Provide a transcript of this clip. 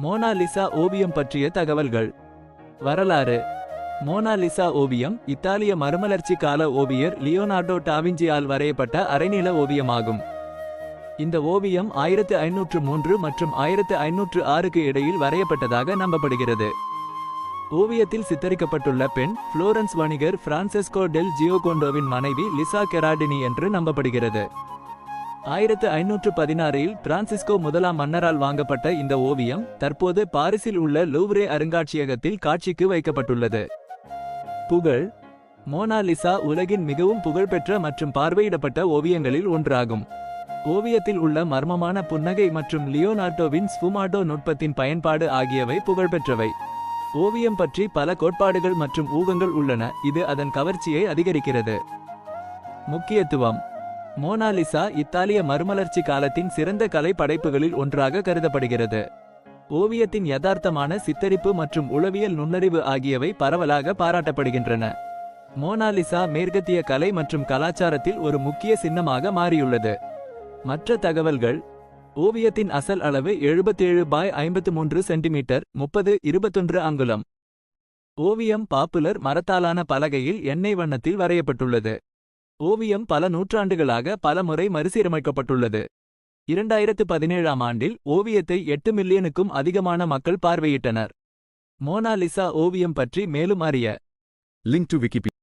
Mona Lisa ஓவியம் பற்றிய தகவல்கள். வரலாறு. மோனாலிசா ஓவியம் இத்தாலிய மறுமலர்ச்சி கால ஓவியர் லியோனார்டோ டாவிஞ்சியால் வரையப்பட்ட அரைநில ஓவியமாகும். இந்த ஓவியம் ஆயிரத்து ஐநூற்று மூன்று மற்றும் ஆயிரத்து ஐநூற்று ஆறுக்கு இடையில் வரையப்பட்டதாக நம்பப்படுகிறது. ஓவியத்தில் சித்தரிக்கப்பட்டுள்ள பெண் புளோரன்ஸ் வணிகர் பிரான்செஸ்கோ டெல் ஜியோகோண்டோவின் மனைவி லிசா கெராடினி என்று நம்பப்படுகிறது. ஆயிரத்து ஐநூற்று பதினாறில் பிரான்சிஸ்கோ முதலாம் மன்னரால் வாங்கப்பட்ட இந்த ஓவியம் தற்போது பாரிஸில் உள்ள லூவ்ரே அருங்காட்சியகத்தில் காட்சிக்கு வைக்கப்பட்டுள்ளது. புகழ் மோனாலிசா உலகின் மிகவும் புகழ்பெற்ற மற்றும் பார்வையிடப்பட்ட ஓவியங்களில் ஒன்றாகும். ஓவியத்தில் உள்ள மர்மமான புன்னகை மற்றும் லியோனார்டோவின் ஸ்புமாட்டோ நுட்பத்தின் பயன்பாடு ஆகியவை புகழ்பெற்றவை. ஓவியம் பற்றி பல கோட்பாடுகள் மற்றும் ஊகங்கள் உள்ளன இது அதன் கவர்ச்சியை அதிகரிக்கிறது. முக்கியத்துவம் மோனாலிசா இத்தாலிய மறுமலர்ச்சி காலத்தின் சிறந்த கலை படைப்புகளில் ஒன்றாக கருதப்படுகிறது. ஓவியத்தின் யதார்த்தமான சித்தரிப்பு மற்றும் உளவியல் நுண்ணறிவு ஆகியவை பரவலாக பாராட்டப்படுகின்றன. மோனாலிசா மேற்கத்திய கலை மற்றும் கலாச்சாரத்தில் ஒரு முக்கிய சின்னமாக மாறியுள்ளது. மற்ற தகவல்கள் ஓவியத்தின் அசல் அளவு எழுபத்தேழு பாய் ஐம்பத்து மூன்று சென்டிமீட்டர் முப்பது இருபத்தொன்று அங்குலம். ஓவியம் பாப்புலர் மரத்தாலான பலகையில் எண்ணெய் வண்ணத்தில் வரையப்பட்டுள்ளது. ஓவியம் பல நூற்றாண்டுகளாக பல முறை மறுசீரமைக்கப்பட்டுள்ளது. இரண்டாயிரத்து பதினேழாம் ஆண்டில் ஓவியத்தை எட்டு மில்லியனுக்கும் அதிகமான மக்கள் பார்வையிட்டனர். மோனாலிசா ஓவியம் பற்றி மேலும் அறிய. Link to Wikipedia.